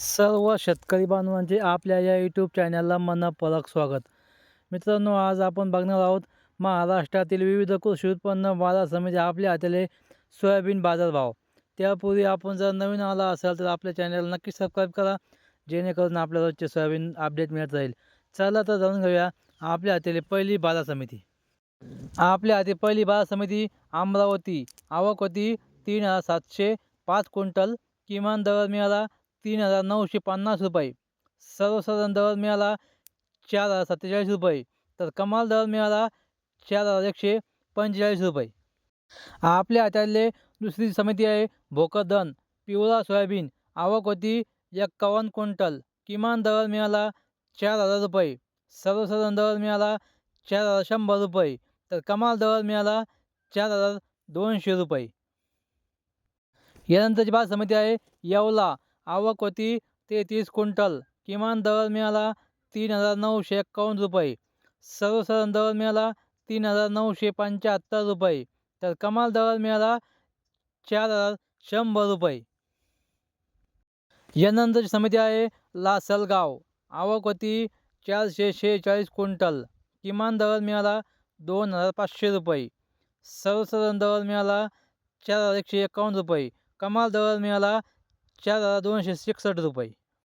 सर्व शेतकरी बांधवांचे आपल्या या यूट्यूब चॅनलला मनपूर्वक स्वागत. मित्रांनो आज आपण बघणार आहोत महाराष्ट्रातील विविध कृषी उत्पन्न बाजार समिती आपल्या हाताले सोयाबीन बाजारभाव. त्यापूर्वी आपण जर नवीन आला असाल तर आपल्या चॅनलला नक्की सबस्क्राईब करा जेणेकरून आपल्या रोजचे सोयाबीन अपडेट मिळत राहील. चला तर जाणून घेऊया आपल्या हाताले पहिली बाजार समिती. आपल्या हाती पहिली बाजार समिती अमरावती. आवक होती तीन हजार सातशे पाच क्विंटल. किमान दर मिळाला तीन हजार नऊशे पन्नास रुपये. सर्वसाधारण दर मिळाला चार हजार सत्तेचाळीस रुपये. तर कमाल दर मिळाला चार हजार एकशे पंचेचाळीस रुपये. आपल्या हातातले दुसरी समिती आहे भोकरदन पिवळा सोयाबीन आवक होती एक्कावन्न क्विंटल. किमान दर मिळाला चार हजार रुपये. सर्वसाधारण दर मिळाला चार हजार शंभर रुपये. तर कमाल दर मिळाला चार हजार दोनशे रुपये. यानंतरची बाद समिती आहे येवला. आवक होती तेहतीस क्विंटल. किमान दर मिळाला तीन हजार नऊशे एक्कावन्न रुपये. सर्वसाधारण दर मिळाला तीन हजार नऊशे पंच्याहत्तर रुपये. तर कमाल दर मिळाला चार हजार शंभर रुपये. यानंतरची समिती आहे लासलगाव. आवक होती चारशे शेहेचाळीस क्विंटल. किमान दर मिळाला दोन हजार पाचशे रुपये. सर्वसाधारण दर मिळाला चार हजार एकशे एकावन्न रुपये. कमाल दर मिळाला चार हजार दोनशे एकसष्ट रुपये.